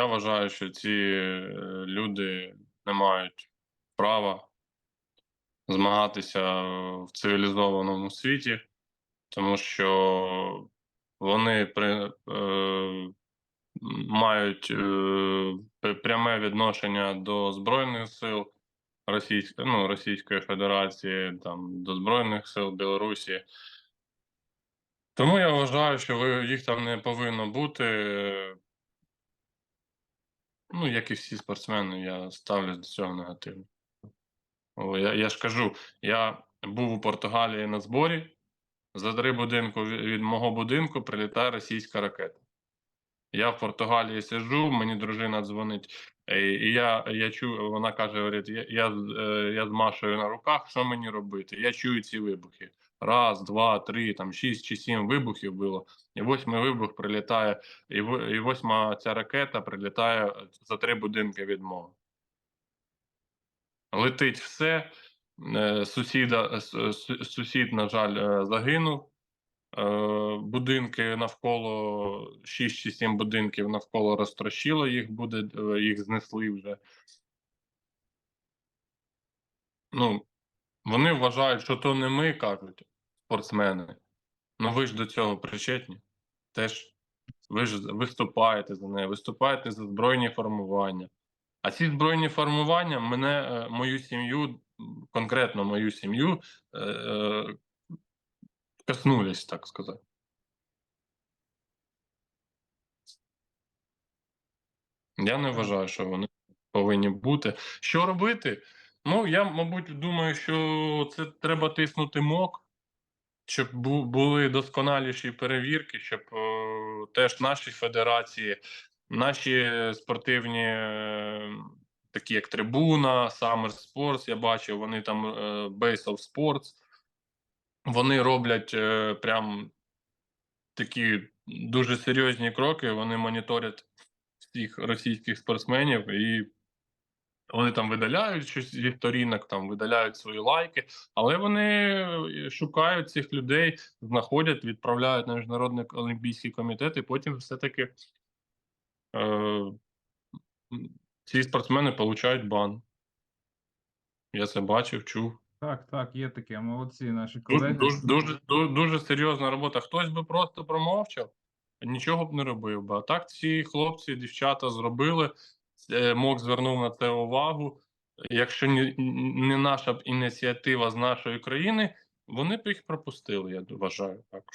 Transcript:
я вважаю, що ці е, люди не мають права змагатися в цивілізованому світі, тому що вони при, е, мають е, пряме відношення до Збройних сил Російської, ну, Російської Федерації, там, до Збройних сил Білорусі. Тому я вважаю, що їх там не повинно бути. Ну, як і всі спортсмени, я ставлюсь до цього негативно. Я, я ж кажу, я був у Португалії на зборі. За три будинку від мого будинку прилітає російська ракета. Я в Португалії сиджу, мені дружина дзвонить, е, і я, я чую, вона каже: говорить, я, я, е, я з Машею на руках, що мені робити? Я чую ці вибухи. Раз, два, три, там шість чи сім вибухів було. І восьмий вибух прилітає, і, восьма ця ракета прилітає за три будинки від мого. Летить все. Е, Сусіда, е, сусід, на жаль, е, загинув. Е, Будинки навколо 6 чи 7 будинків навколо розтрощило їх, буде, е, їх знесли вже. Ну, вони вважають, що то не ми кажуть, спортсмени. Ну ви ж до цього причетні. Теж ви ж виступаєте за неї, виступаєте за збройні формування. А ці збройні формування мене, е, мою сім'ю, конкретно мою сім'ю, коснулись, так сказати. Я не вважаю, що вони повинні бути. Що робити? Ну, я, мабуть, думаю, що це треба тиснути МОК, щоб були досконаліші перевірки, щоб е, теж наші федерації, наші спортивні, е, такі як Трибуна, Summer Sports, я бачив, вони там е, Base of Sports, вони роблять е, прям такі дуже серйозні кроки. Вони моніторять всіх російських спортсменів і вони там видаляють щось зі сторінок, там видаляють свої лайки, але вони е, шукають цих людей, знаходять, відправляють на міжнародний олімпійський комітет, і потім все-таки е, ці спортсмени получають бан. Я це бачив, чув. Так, так, є таке. Молодці наші колеги. дуже, дуже, дуже, дуже серйозна робота. Хтось би просто промовчав, нічого б не робив би. А так ці хлопці, дівчата зробили. Е, МОК звернув на це увагу. Якщо не наша б ініціатива з нашої країни, вони б їх пропустили, я вважаю також.